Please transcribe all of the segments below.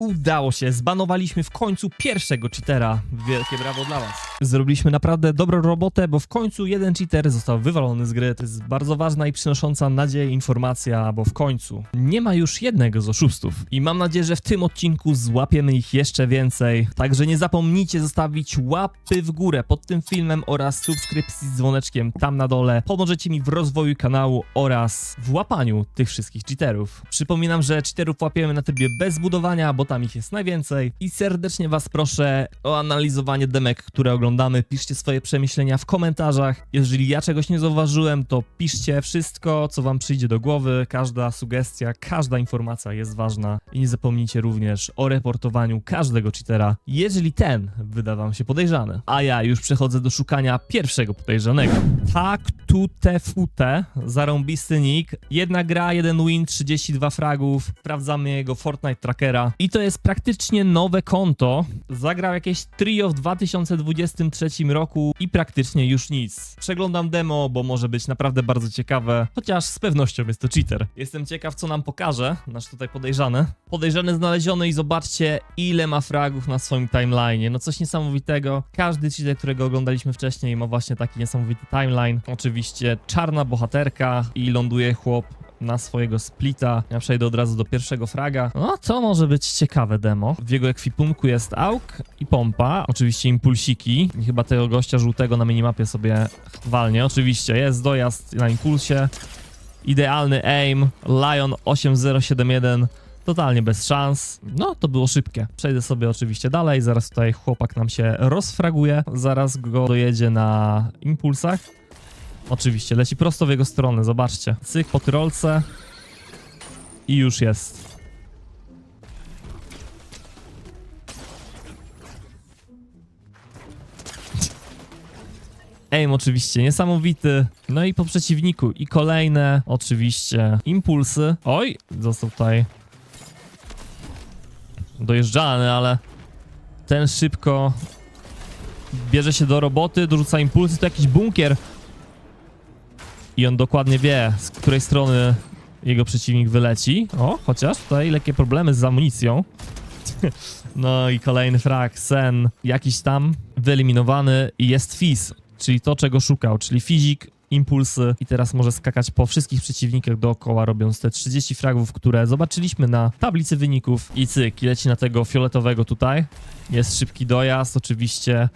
Udało się, zbanowaliśmy w końcu pierwszego cheatera. Wielkie brawo dla was. Zrobiliśmy naprawdę dobrą robotę, bo w końcu jeden cheater został wywalony z gry. To jest bardzo ważna i przynosząca nadzieję informacja, bo w końcu nie ma już jednego z oszustów. I mam nadzieję, że w tym odcinku złapiemy ich jeszcze więcej. Także nie zapomnijcie zostawić łapy w górę pod tym filmem oraz subskrypcji z dzwoneczkiem tam na dole. Pomożecie mi w rozwoju kanału oraz w łapaniu tych wszystkich cheaterów. Przypominam, że cheaterów łapiemy na trybie bez budowania, bo tam ich jest najwięcej. I serdecznie was proszę o analizowanie demek, które oglądamy. Piszcie swoje przemyślenia w komentarzach. Jeżeli ja czegoś nie zauważyłem, to piszcie wszystko, co wam przyjdzie do głowy. Każda sugestia, każda informacja jest ważna. I nie zapomnijcie również o reportowaniu każdego cheatera, jeżeli ten wyda wam się podejrzany. A ja już przechodzę do szukania pierwszego podejrzanego. Tak, tu te fute, zarąbisty nick. Jedna gra, jeden win, 32 fragów. Sprawdzamy jego Fortnite trackera. I to jest praktycznie nowe konto. Zagrał jakieś trio w 2023 roku i praktycznie już nic. Przeglądam demo, bo może być naprawdę bardzo ciekawe, chociaż z pewnością jest to cheater. Jestem ciekaw, co nam pokaże nasz tutaj podejrzany. Podejrzany znaleziony i zobaczcie, ile ma fragów na swoim timeline. No coś niesamowitego. Każdy cheater, którego oglądaliśmy wcześniej, ma właśnie taki niesamowity timeline. Oczywiście czarna bohaterka i ląduje chłop na swojego splita. Ja przejdę od razu do pierwszego fraga. No, to może być ciekawe demo. W jego ekwipunku jest auk i pompa, oczywiście impulsiki. I chyba tego gościa żółtego na minimapie sobie walnie. Oczywiście jest dojazd na impulsie. Idealny aim. Lion 8071. Totalnie bez szans. No, to było szybkie. Przejdę sobie oczywiście dalej. Zaraz tutaj chłopak nam się rozfraguje. Zaraz go dojedzie na impulsach. Oczywiście, leci prosto w jego stronę, zobaczcie. Cyk po tyrolce. I już jest. Aim oczywiście niesamowity. No i po przeciwniku i kolejne oczywiście impulsy. Oj, został tutaj dojeżdżany, ale ten szybko bierze się do roboty, dorzuca impulsy, to jakiś bunkier. I on dokładnie wie, z której strony jego przeciwnik wyleci. O, chociaż tutaj lekkie problemy z amunicją. no i kolejny frag, sen, jakiś tam wyeliminowany i jest Fizz, czyli to, czego szukał, czyli fizik, impulsy i teraz może skakać po wszystkich przeciwnikach dookoła, robiąc te 30 fragów, które zobaczyliśmy na tablicy wyników i cyk, leci na tego fioletowego tutaj. Jest szybki dojazd, oczywiście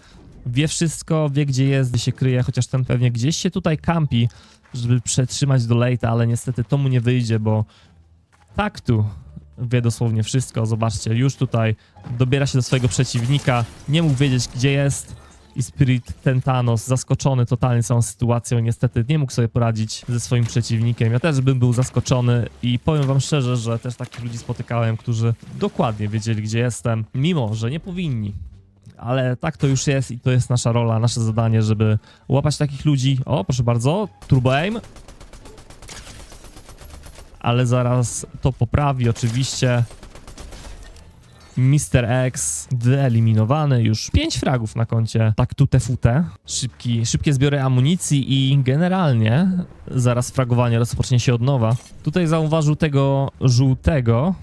wie wszystko, wie gdzie jest, gdzie się kryje, chociaż ten pewnie gdzieś się tutaj kampi, żeby przetrzymać do late'a, ale niestety to mu nie wyjdzie, bo tak tu wie dosłownie wszystko. Zobaczcie, już tutaj dobiera się do swojego przeciwnika, nie mógł wiedzieć gdzie jest i Spirit ten Thanos zaskoczony totalnie całą sytuacją niestety nie mógł sobie poradzić ze swoim przeciwnikiem. Ja też bym był zaskoczony i powiem wam szczerze, że też takich ludzi spotykałem, którzy dokładnie wiedzieli gdzie jestem, mimo że nie powinni ale tak to już jest i to jest nasza rola, nasze zadanie, żeby łapać takich ludzi. O, proszę bardzo, turbo aim. Ale zaraz to poprawi oczywiście. Mr. X wyeliminowany, już 5 fragów na koncie tak tute fute. Szybki, szybkie zbiory amunicji i generalnie zaraz fragowanie rozpocznie się od nowa. Tutaj zauważył tego żółtego,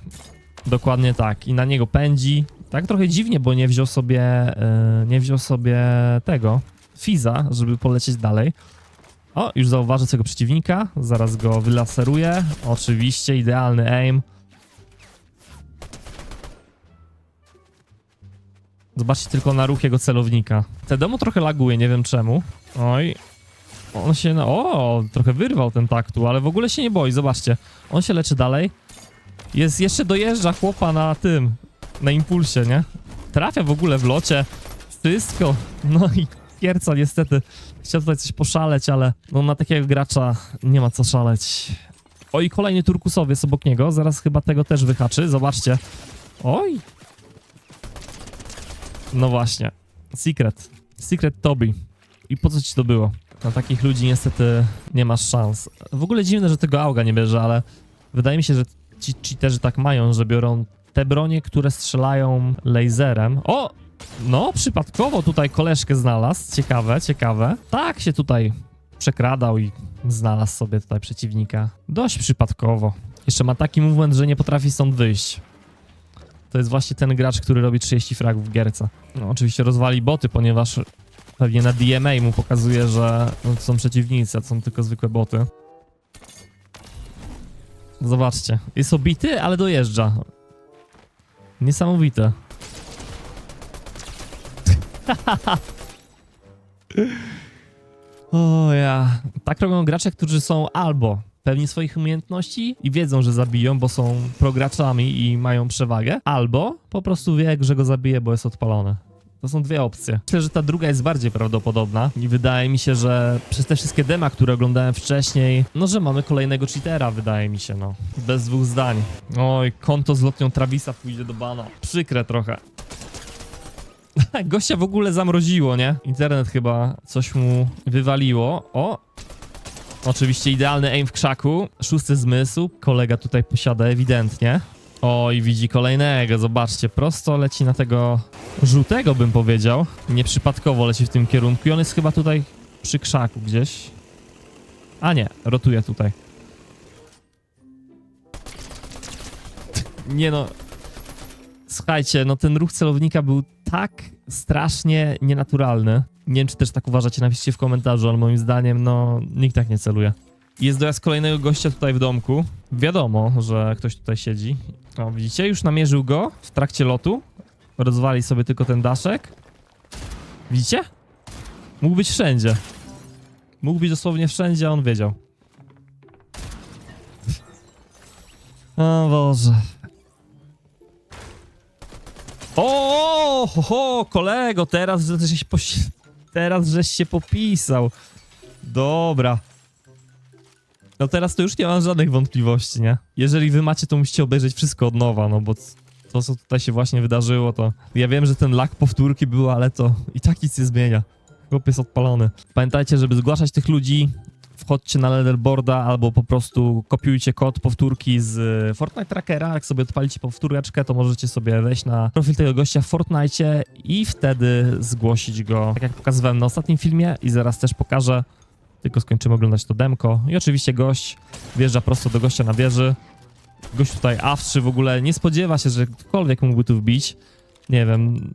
dokładnie tak, i na niego pędzi, tak trochę dziwnie, bo nie wziął sobie, yy, nie wziął sobie tego, Fiza, żeby polecieć dalej. O, już zauważy swojego przeciwnika, zaraz go wylaseruje. Oczywiście, idealny aim. Zobaczcie tylko na ruch jego celownika. Te demo trochę laguje, nie wiem czemu. Oj. On się, no, o, trochę wyrwał ten taktu, ale w ogóle się nie boi, zobaczcie. On się leczy dalej. Jest, jeszcze dojeżdża chłopa na tym, na impulsie, nie? Trafia w ogóle w locie. Wszystko. No i kierca niestety. Chciał tutaj coś poszaleć, ale no na takiego gracza nie ma co szaleć. Oj, kolejny turkusowiec obok niego. Zaraz chyba tego też wyhaczy. Zobaczcie. Oj. No właśnie. Secret. Secret Toby. I po co ci to było? Na takich ludzi niestety nie masz szans. W ogóle dziwne, że tego auga nie bierze, ale wydaje mi się, że ci cheaterzy tak mają, że biorą te bronie, które strzelają laserem. O! No, przypadkowo tutaj koleżkę znalazł. Ciekawe, ciekawe. Tak się tutaj przekradał i znalazł sobie tutaj przeciwnika. Dość przypadkowo. Jeszcze ma taki movement, że nie potrafi stąd wyjść. To jest właśnie ten gracz, który robi 30 fragów w gierce. No, oczywiście rozwali boty, ponieważ pewnie na DMA mu pokazuje, że są przeciwnicy, a są tylko zwykłe boty. Zobaczcie, jest obity, ale dojeżdża. Niesamowite. O ja. Tak robią gracze, którzy są albo pewni swoich umiejętności i wiedzą, że zabiją, bo są prograczami i mają przewagę, albo po prostu wie, że go zabije, bo jest odpalony. To są dwie opcje. Myślę, że ta druga jest bardziej prawdopodobna i wydaje mi się, że przez te wszystkie dema, które oglądałem wcześniej, no że mamy kolejnego cheatera, wydaje mi się, no. Bez dwóch zdań. Oj, konto z lotnią Travisa pójdzie do bana. Przykre trochę. Gościa w ogóle zamroziło, nie? Internet chyba coś mu wywaliło. O! Oczywiście idealny aim w krzaku. Szósty zmysł. Kolega tutaj posiada ewidentnie. O, i widzi kolejnego. Zobaczcie, prosto leci na tego żółtego, bym powiedział. Nieprzypadkowo leci w tym kierunku. I on jest chyba tutaj przy krzaku gdzieś. A nie, rotuje tutaj. Nie no, Słuchajcie, no ten ruch celownika był tak strasznie nienaturalny. Nie wiem, czy też tak uważacie, napiszcie w komentarzu, ale moim zdaniem, no, nikt tak nie celuje. Jest dojazd kolejnego gościa tutaj w domku. Wiadomo, że ktoś tutaj siedzi. O, widzicie? Już namierzył go w trakcie lotu. Rozwali sobie tylko ten daszek. Widzicie? Mógł być wszędzie. Mógł być dosłownie wszędzie, a on wiedział. O Boże. O, ho, ho, kolego, teraz że żeś się. Teraz żeś się popisał. Dobra. No teraz to już nie mam żadnych wątpliwości, nie? Jeżeli wy macie, to musicie obejrzeć wszystko od nowa, no bo to, co tutaj się właśnie wydarzyło, to... Ja wiem, że ten lag powtórki był, ale to i tak nic nie zmienia. Chłop jest odpalony. Pamiętajcie, żeby zgłaszać tych ludzi, wchodźcie na leaderboarda albo po prostu kopiujcie kod powtórki z y, Fortnite Trackera. Jak sobie odpalicie powtóreczkę, to możecie sobie wejść na profil tego gościa w Fortnite i wtedy zgłosić go, tak jak pokazywałem na ostatnim filmie i zaraz też pokażę. Tylko skończymy oglądać to demko. I oczywiście gość wjeżdża prosto do gościa na wieży. Gość tutaj awczy w ogóle nie spodziewa się, że ktokolwiek mógłby tu wbić. Nie wiem,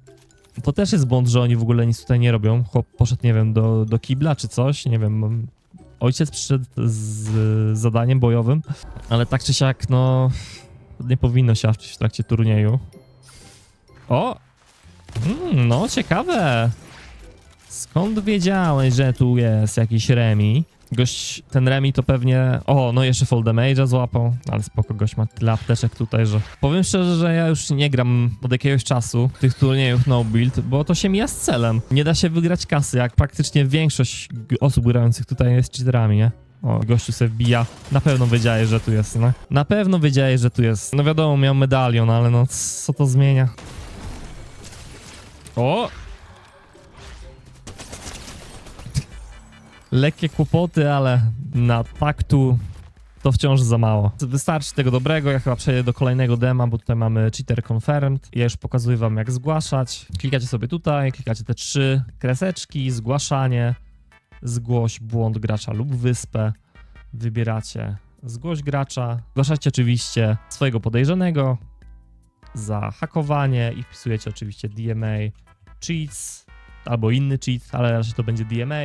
to też jest błąd, że oni w ogóle nic tutaj nie robią. Chłop poszedł, nie wiem, do, do kibla czy coś, nie wiem. Ojciec przyszedł z zadaniem bojowym, ale tak czy siak, no, nie powinno się awczyć w trakcie turnieju. O! Mm, no, ciekawe. Skąd wiedziałeś, że tu jest jakiś Remi? Gość, ten Remi to pewnie... O, no jeszcze Fall Damage'a złapał, ale spoko, gość ma tyle apteczek tutaj, że... Powiem szczerze, że ja już nie gram od jakiegoś czasu tych turniejów no build, bo to się mija z celem. Nie da się wygrać kasy, jak praktycznie większość osób grających tutaj jest cheaterami, nie? O, gościu sobie wbija. Na pewno wiedziałeś, że tu jest, no. Na pewno wiedziałeś, że tu jest. No wiadomo, miał medalion, ale no, co to zmienia? O! Lekkie kłopoty, ale na taktu to wciąż za mało. Wystarczy tego dobrego, ja chyba przejdę do kolejnego dema, bo tutaj mamy cheater confirmed. Ja już pokazuję wam jak zgłaszać. Klikacie sobie tutaj, klikacie te trzy kreseczki, zgłaszanie, zgłoś błąd gracza lub wyspę. Wybieracie zgłoś gracza, zgłaszacie oczywiście swojego podejrzanego za hakowanie i wpisujecie oczywiście DMA cheats albo inny cheat, ale raczej to będzie DMA.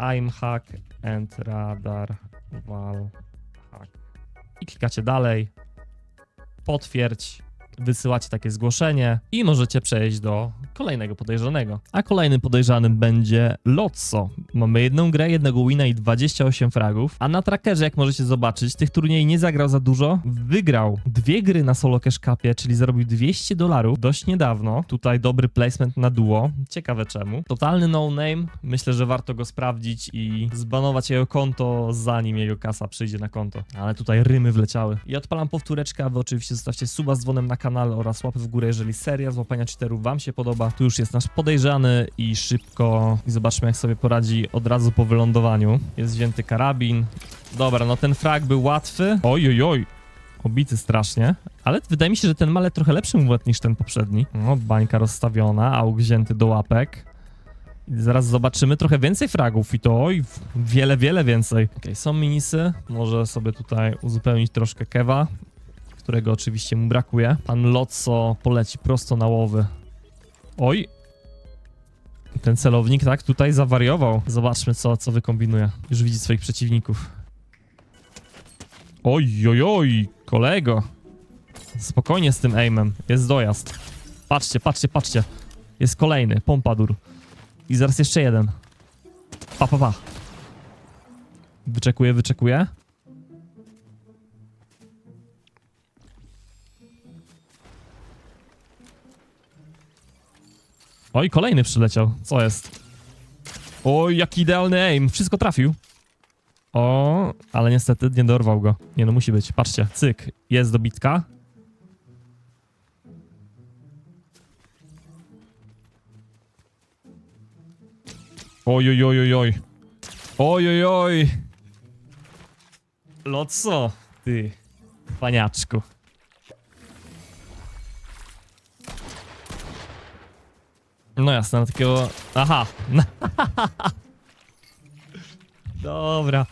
I'm hack and radar wal hack. I klikacie dalej. Potwierdź. Wysyłacie takie zgłoszenie i możecie przejść do kolejnego podejrzanego. A kolejnym podejrzanym będzie Lotso. Mamy jedną grę, jednego wina i 28 fragów. A na trackerze, jak możecie zobaczyć, tych turniej nie zagrał za dużo. Wygrał dwie gry na solo cash cupie, czyli zarobił 200 dolarów dość niedawno. Tutaj dobry placement na duo. Ciekawe czemu. Totalny no name. Myślę, że warto go sprawdzić i zbanować jego konto, zanim jego kasa przyjdzie na konto. Ale tutaj rymy wleciały. I odpalam powtóreczkę, a wy oczywiście zostawcie suba z dzwonem na kanale oraz łapy w górę, jeżeli seria złapania cheaterów wam się podoba. Tu już jest nasz podejrzany i szybko i zobaczmy jak sobie poradzi od razu po wylądowaniu. Jest wzięty karabin. Dobra, no ten frag był łatwy. Oj, oj, oj. Obity strasznie, ale wydaje mi się, że ten malet trochę lepszy mulet niż ten poprzedni. No, bańka rozstawiona, auk wzięty do łapek. Zaraz zobaczymy trochę więcej fragów i to oj, wiele, wiele więcej. Okej, są minisy, może sobie tutaj uzupełnić troszkę kewa. Którego oczywiście mu brakuje. Pan Lotso poleci prosto na łowy. Oj! Ten celownik, tak, tutaj zawariował. Zobaczmy, co, co wykombinuje. Już widzi swoich przeciwników. Oj, oj, oj, kolego. Spokojnie z tym aimem. Jest dojazd. Patrzcie, patrzcie, patrzcie. Jest kolejny, pompadur. I zaraz jeszcze jeden. Pa, pa, pa. Wyczekuję, wyczekuję. Oj, kolejny przyleciał. Co jest? Oj, jaki idealny aim. Wszystko trafił. O, ale niestety nie dorwał go. Nie no, musi być. Patrzcie, cyk. Jest dobitka. Oj, oj, oj, oj, oj. Oj, oj, oj. Lotso, ty, paniaczku. No jasne, na takiego... Aha. Dobra.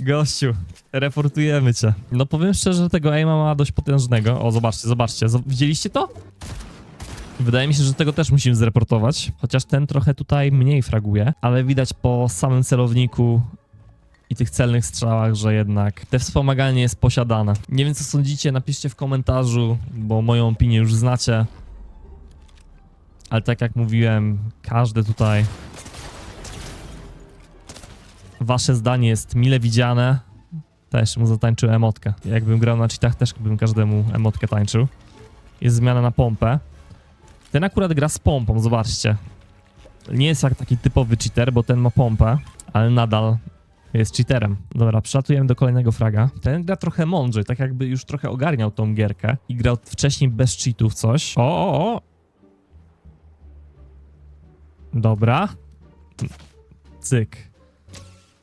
Gościu, reportujemy cię. No powiem szczerze, że tego aima ma dość potężnego. O, zobaczcie, zobaczcie. Zob- Widzieliście to? Wydaje mi się, że tego też musimy zreportować. Chociaż ten trochę tutaj mniej fraguje, ale widać po samym celowniku i tych celnych strzałach, że jednak te wspomaganie jest posiadane. Nie wiem co sądzicie, napiszcie w komentarzu, bo moją opinię już znacie. Ale tak jak mówiłem, każde tutaj wasze zdanie jest mile widziane. Też mu zatańczył emotkę. Jakbym grał na cheatach, też bym każdemu emotkę tańczył. Jest zmiana na pompę. Ten akurat gra z pompą, zobaczcie. Nie jest jak taki typowy cheater, bo ten ma pompę, ale nadal jest cheaterem. Dobra, przelatujemy do kolejnego fraga. Ten gra trochę mądrzej, tak jakby już trochę ogarniał tą gierkę i grał wcześniej bez cheatów coś. O, o, o! Dobra. Cyk.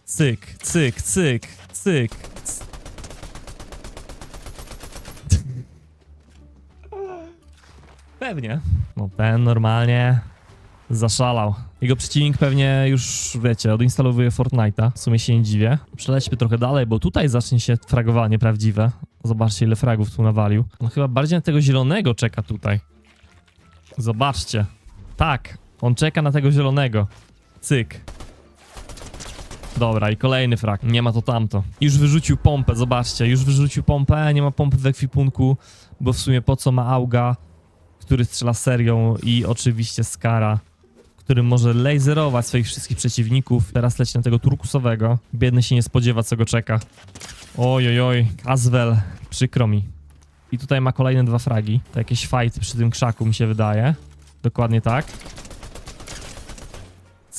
Cyk, cyk, cyk, cyk. Pewnie. No ten normalnie zaszalał. Jego przeciwnik pewnie już, wiecie, odinstalowuje Fortnite'a. W sumie się nie dziwię. Przelećmy trochę dalej, bo tutaj zacznie się fragowanie prawdziwe. Zobaczcie, ile fragów tu nawalił. On chyba bardziej na tego zielonego czeka tutaj. Zobaczcie. Tak, on czeka na tego zielonego. Cyk. Dobra, i kolejny frag. Nie ma to tamto. Już wyrzucił pompę, zobaczcie. Już wyrzucił pompę, nie ma pompy w ekwipunku, bo w sumie po co ma Auga, który strzela serią i oczywiście Skara, który może laserować swoich wszystkich przeciwników. Teraz leci na tego turkusowego. Biedny się nie spodziewa, co go czeka. Oj, oj, oj. Azwel. Przykro mi. I tutaj ma kolejne dwa fragi. To jakieś fajty przy tym krzaku, mi się wydaje. Dokładnie tak.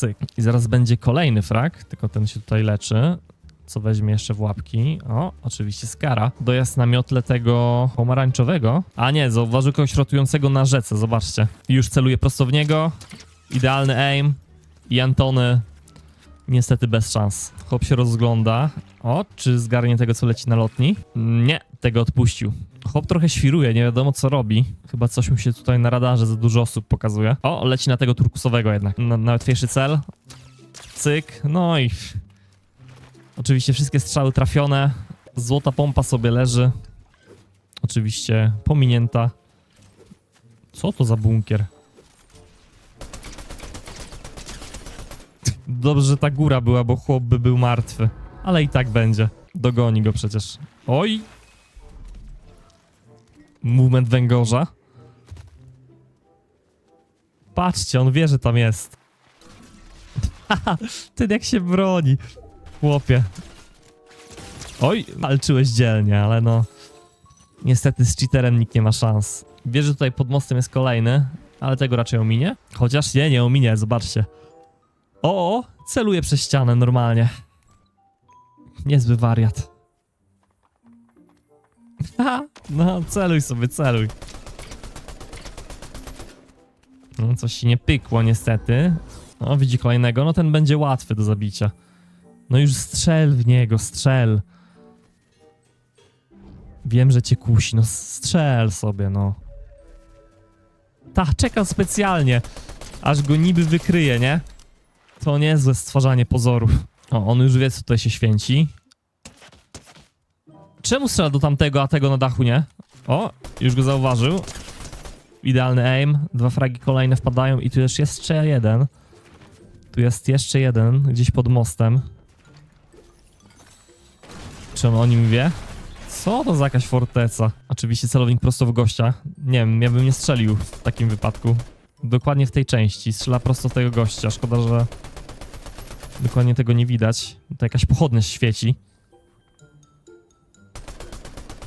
Cyk. I zaraz będzie kolejny frag, tylko ten się tutaj leczy. Co weźmie jeszcze w łapki? O, oczywiście skara. Dojazd na miotle tego pomarańczowego. A nie, zauważył kogoś rotującego na rzece, zobaczcie. Już celuje prosto w niego. Idealny aim. I Antony niestety bez szans. Chłop się rozgląda. O, czy zgarnie tego, co leci na lotni? Nie, tego odpuścił. Chłop trochę świruje, nie wiadomo co robi. Chyba coś mu się tutaj na radarze za dużo osób pokazuje. O, leci na tego turkusowego jednak. Na, na łatwiejszy cel. Cyk, no i... Oczywiście wszystkie strzały trafione. Złota pompa sobie leży. Oczywiście pominięta. Co to za bunkier? Dobrze, że ta góra była, bo chłop by był martwy. Ale i tak będzie. Dogoni go przecież. Oj! Movement węgorza. Patrzcie, on wie, że tam jest. Ten jak się broni. Chłopie. Oj, walczyłeś dzielnie, ale no... Niestety z cheaterem nikt nie ma szans. Wie, że tutaj pod mostem jest kolejny, ale tego raczej ominie. Chociaż nie, nie ominie, zobaczcie. O, celuje przez ścianę normalnie. Niezły wariat. Haha, no celuj sobie, celuj. No, coś się nie pykło niestety. O, widzi kolejnego, no ten będzie łatwy do zabicia. No już strzel w niego, strzel. Wiem, że cię kusi, no strzel sobie, no. Ta, czekam specjalnie, aż go niby wykryje, nie? To niezłe stwarzanie pozorów. O, on już wie, co tutaj się święci. Czemu strzela do tamtego, a tego na dachu nie? O, już go zauważył. Idealny aim. Dwa fragi kolejne wpadają i tu jest jeszcze jeden. Tu jest jeszcze jeden, gdzieś pod mostem. Czy on o nim wie? Co to za jakaś forteca? Oczywiście celownik prosto w gościa. Nie wiem, ja bym nie strzelił w takim wypadku. Dokładnie w tej części. Strzela prosto w tego gościa. Szkoda, że dokładnie tego nie widać. To jakaś pochodnia świeci.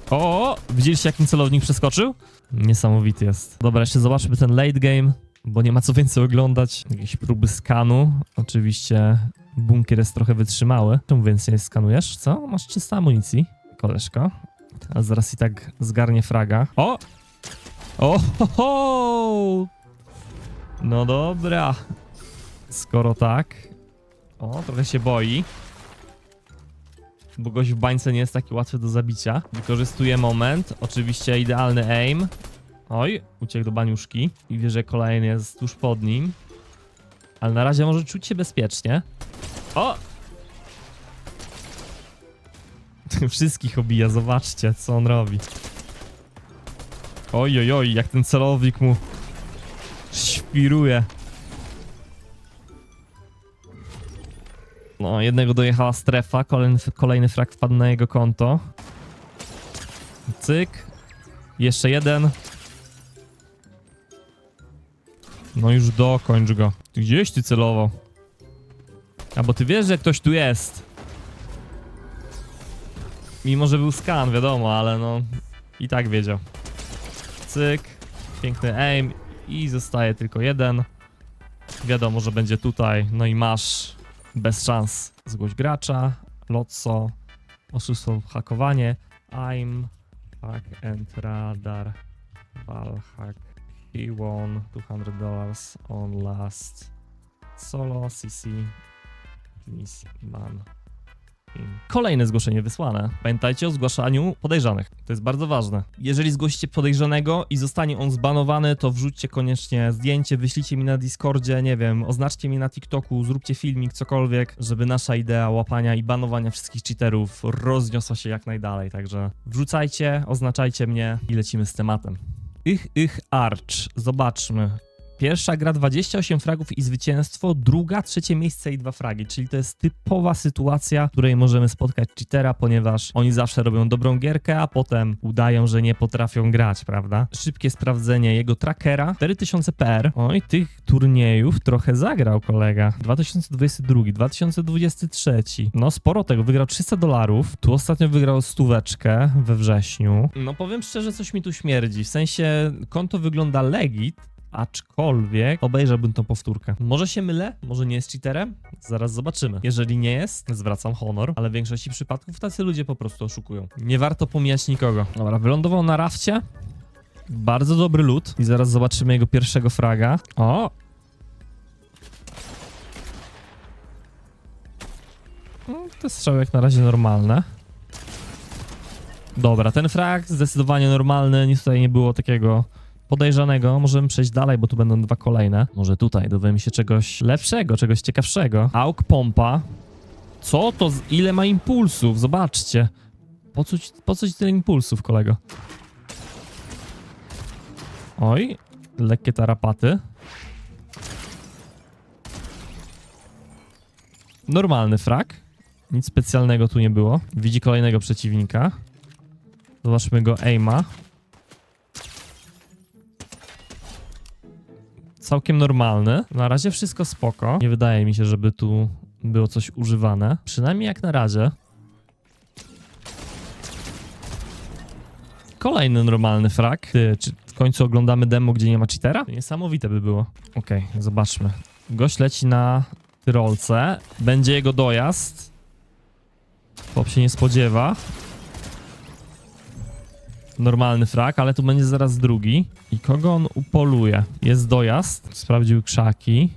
O, widzieliście jak ten celownik przeskoczył? Niesamowity jest. Dobra, jeszcze zobaczmy ten late game, bo nie ma co więcej oglądać. Jakieś próby skanu. Oczywiście bunkier jest trochę wytrzymały. Czemu więcej skanujesz? Co? Masz 300 amunicji, koleżko. A zaraz i tak zgarnie fraga. O! O! Ho, ho! No dobra. Skoro tak. O, trochę się boi. Bo gość w bańce nie jest taki łatwy do zabicia. Wykorzystuje moment. Oczywiście idealny aim. Oj, uciekł do baniuszki. I wie, że kolejny jest tuż pod nim. Ale na razie może czuć się bezpiecznie. O! Wszystkich obija, zobaczcie, co on robi. Oj, oj, oj, jak ten celownik mu świruje. No, jednego dojechała strefa, kolejny, kolejny frak wpadł na jego konto. Cyk. Jeszcze jeden. No już dokończ go. Ty Gdzieś ty celował? A bo ty wiesz, że ktoś tu jest. Mimo, że był skan, wiadomo, ale no i tak wiedział. Cyk. Piękny aim. I zostaje tylko jeden. Wiadomo, że będzie tutaj. No i masz bez szans. Zgłoś gracza. Lotso. Oszustwo, hakowanie. I'm hack and radar. Valhack. He won 200 dollars on last solo CC. Ban him. Kolejne zgłoszenie wysłane. Pamiętajcie o zgłaszaniu podejrzanych. To jest bardzo ważne. Jeżeli zgłosicie podejrzanego i zostanie on zbanowany, to wrzućcie koniecznie zdjęcie, wyślijcie mi na Discordzie, nie wiem, oznaczcie mi na TikToku, zróbcie filmik, cokolwiek, żeby nasza idea łapania i banowania wszystkich cheaterów rozniosła się jak najdalej. Także wrzucajcie, oznaczajcie mnie i lecimy z tematem. Ich, ich, Arch. Zobaczmy. Pierwsza gra 28 fragów i zwycięstwo, druga trzecie miejsce i dwa fragi, czyli to jest typowa sytuacja, w której możemy spotkać cheatera, ponieważ oni zawsze robią dobrą gierkę, a potem udają, że nie potrafią grać, prawda? Szybkie sprawdzenie jego trackera, 4000 PR. Oj, tych turniejów trochę zagrał kolega. 2022, 2023. No sporo tego, wygrał 300 dolarów, tu ostatnio wygrał stóweczkę we wrześniu. No powiem szczerze, coś mi tu śmierdzi, w sensie konto wygląda legit, aczkolwiek obejrzałbym tą powtórkę. Może się mylę, może nie jest cheaterem? Zaraz zobaczymy. Jeżeli nie jest, zwracam honor, ale w większości przypadków tacy ludzie po prostu oszukują. Nie warto pomijać nikogo. Dobra, wylądował na rafcie. Bardzo dobry loot. I zaraz zobaczymy jego pierwszego fraga. O! No, te strzały jak na razie normalne. Dobra, ten frag zdecydowanie normalny, nic tutaj nie było takiego podejrzanego. Możemy przejść dalej, bo tu będą dwa kolejne. Może tutaj dowiemy się czegoś lepszego, czegoś ciekawszego. Auk pompa. Co to? z- Ile ma impulsów? Zobaczcie. Po co, po co ci tyle impulsów, kolego? Oj, lekkie tarapaty. Normalny frak. Nic specjalnego tu nie było. Widzi kolejnego przeciwnika. Zobaczmy go aima. Całkiem normalny. Na razie wszystko spoko. Nie wydaje mi się, żeby tu było coś używane. Przynajmniej jak na razie. Kolejny normalny frak. Ty, czy w końcu oglądamy demo, gdzie nie ma cheatera? Niesamowite by było. Okej, zobaczmy. Gość leci na tyrolce. Będzie jego dojazd. Pop się nie spodziewa. Normalny frak, ale tu będzie zaraz drugi. I kogo on upoluje? Jest dojazd. Sprawdził krzaki.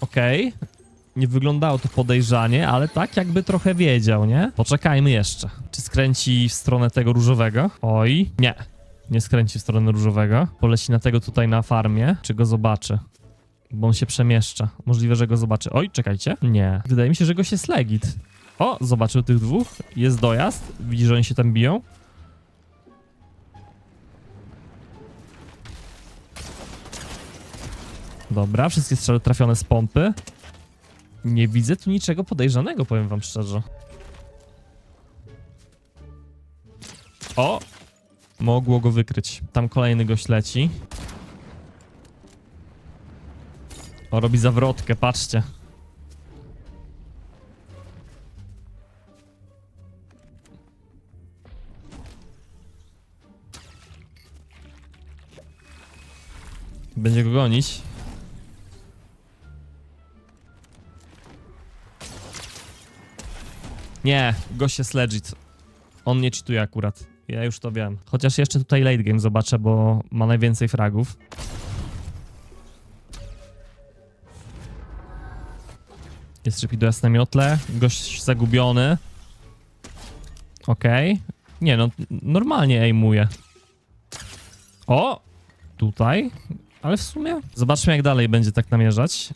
Okej. Nie wyglądało to podejrzanie, ale tak jakby trochę wiedział, nie? Poczekajmy jeszcze. Czy skręci w stronę tego różowego? Oj, nie. Nie skręci w stronę różowego. Poleci na tego tutaj na farmie. Czy go zobaczy? Bo on się przemieszcza. Możliwe, że go zobaczy. Oj, czekajcie. Nie. Wydaje mi się, że gość jest legit. O, zobaczył tych dwóch. Jest dojazd. Widzi, że oni się tam biją. Dobra, wszystkie strzały trafione z pompy. Nie widzę tu niczego podejrzanego, powiem wam szczerze. O! Mogło go wykryć. Tam kolejny gość leci. O, robi zawrotkę, patrzcie. Będzie go gonić. Nie, gość jest legit. On nie cheatuje akurat. Ja już to wiem. Chociaż jeszcze tutaj late game zobaczę, bo ma najwięcej fragów. Jest dojazd na miotle. Gość zagubiony. Okej. Nie no, normalnie aimuje. O! Tutaj. Ale w sumie... Zobaczmy jak dalej będzie tak namierzać.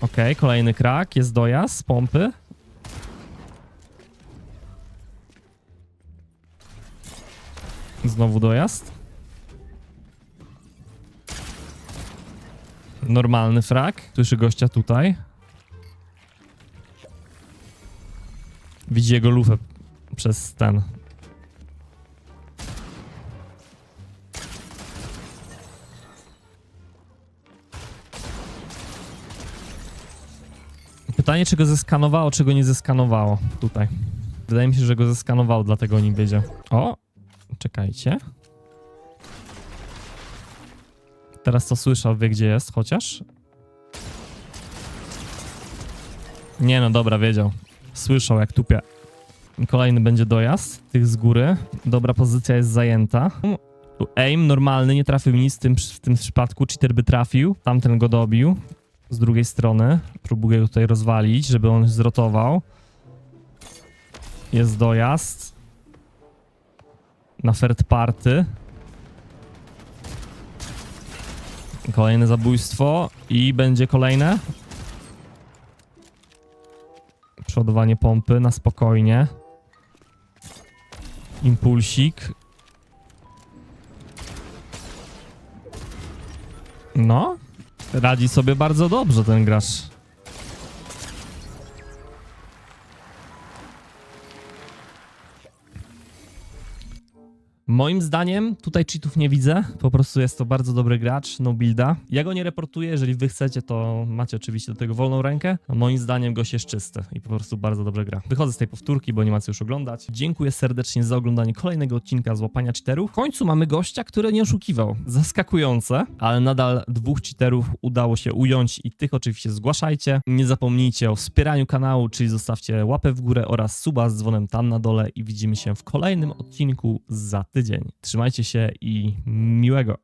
Okej, kolejny krak. Jest dojazd pompy. Znowu dojazd. Normalny frak. Słyszy gościa tutaj. Widzi jego lufę przez ten. Pytanie, czy go zeskanowało, czy go nie zeskanowało tutaj. Wydaje mi się, że go zeskanowało, dlatego nie wiedział. O, czekajcie. Teraz to słyszał, wie gdzie jest, chociaż. Nie no, dobra, wiedział. Słyszał jak tupie. Kolejny będzie dojazd, tych z góry. Dobra pozycja jest zajęta. Aim normalny, nie trafił nic w tym, w tym przypadku. Cheater by trafił, tamten go dobił. Z drugiej strony próbuję go tutaj rozwalić, żeby on zrotował. Jest dojazd. Na third party. Kolejne zabójstwo i będzie kolejne. Przeładowanie pompy na spokojnie. Impulsik. No, radzi sobie bardzo dobrze ten gracz. Moim zdaniem tutaj cheatów nie widzę. Po prostu jest to bardzo dobry gracz, no builda. Ja go nie reportuję, jeżeli wy chcecie, to macie oczywiście do tego wolną rękę. Moim zdaniem gość jest czysty i po prostu bardzo dobrze gra. Wychodzę z tej powtórki, bo nie ma co już oglądać. Dziękuję serdecznie za oglądanie kolejnego odcinka złapania cheaterów. W końcu mamy gościa, który nie oszukiwał. Zaskakujące, ale nadal dwóch cheaterów udało się ująć i tych oczywiście zgłaszajcie. Nie zapomnijcie o wspieraniu kanału, czyli zostawcie łapę w górę oraz suba z dzwonem tam na dole i widzimy się w kolejnym odcinku za tydzień. Trzymajcie się i miłego.